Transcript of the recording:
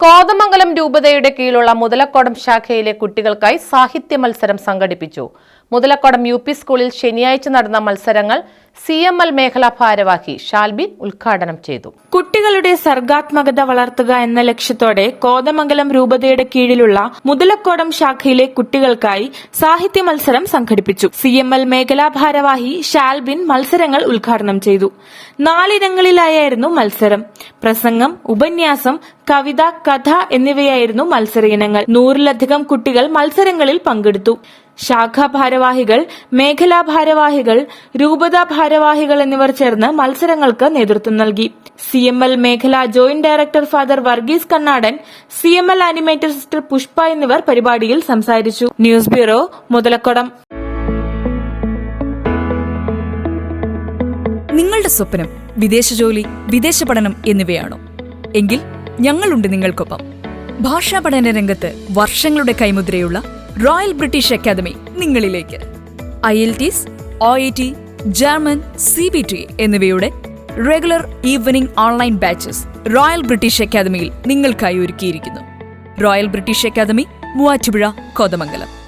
കോതമംഗലം രൂപതയുടെ കീഴിലുള്ള മുതലക്കോടം ശാഖയിലെ കുട്ടികൾക്കായി സാഹിത്യ മത്സരം സംഘടിപ്പിച്ചു. മുതലക്കോടം യു സ്കൂളിൽ ശനിയാഴ്ച നടന്ന മത്സരങ്ങൾ സി എം എൽ മേഖലാ ഭാരവാഹി ഷാൽബിൻ ഉദ്ഘാടനം ചെയ്തു. കുട്ടികളുടെ സർഗാത്മകത വളർത്തുക എന്ന ലക്ഷ്യത്തോടെ കോതമംഗലം രൂപതയുടെ കീഴിലുള്ള മുതലക്കോടം ശാഖയിലെ കുട്ടികൾക്കായി സാഹിത്യ മത്സരം സംഘടിപ്പിച്ചു. സി എം എൽ മേഖലാ ഭാരവാഹി ഷാൽബിൻ മത്സരങ്ങൾ ഉദ്ഘാടനം ചെയ്തു. നാലിനങ്ങളിലായിരുന്നു മത്സരം. പ്രസംഗം ഉപന്യാസം കവിത കഥ എന്നിവയായിരുന്നു മത്സര ഇനങ്ങൾ. നൂറിലധികം കുട്ടികൾ മത്സരങ്ങളിൽ പങ്കെടുത്തു. ശാഖാ ഭാരവാഹികൾ മേഖലാ ഭാരവാഹികൾ രൂപതാ ഭാരവാഹികൾ എന്നിവർ ചേർന്ന് മത്സരങ്ങൾക്ക് നേതൃത്വം നൽകി. സി എം എൽ മേഖലാ joint director father Varghese Kannadan C M L animator sister Pushpa എന്നിവർ പരിപാടിയിൽ സംസാരിച്ചു. News bureau Muthalakodam. നിങ്ങളുടെ സ്വപ്നം വിദേശ ജോലി വിദേശ പഠനം എന്നിവയാണോ? എങ്കിൽ ഞങ്ങളുണ്ട് നിങ്ങൾക്കൊപ്പം. ഭാഷാ പഠന രംഗത്ത് വർഷങ്ങളുടെ കൈമുദ്രയുള്ള റോയൽ ബ്രിട്ടീഷ് അക്കാദമി നിങ്ങളിലേക്ക്. IELTS O E T German C B T എന്നിവയുടെ regular evening online batches Royal British അക്കാദമിയിൽ നിങ്ങൾക്കായി ഒരുക്കിയിരിക്കുന്നു. Royal British Academy Muvattupuzha Kothamangalam.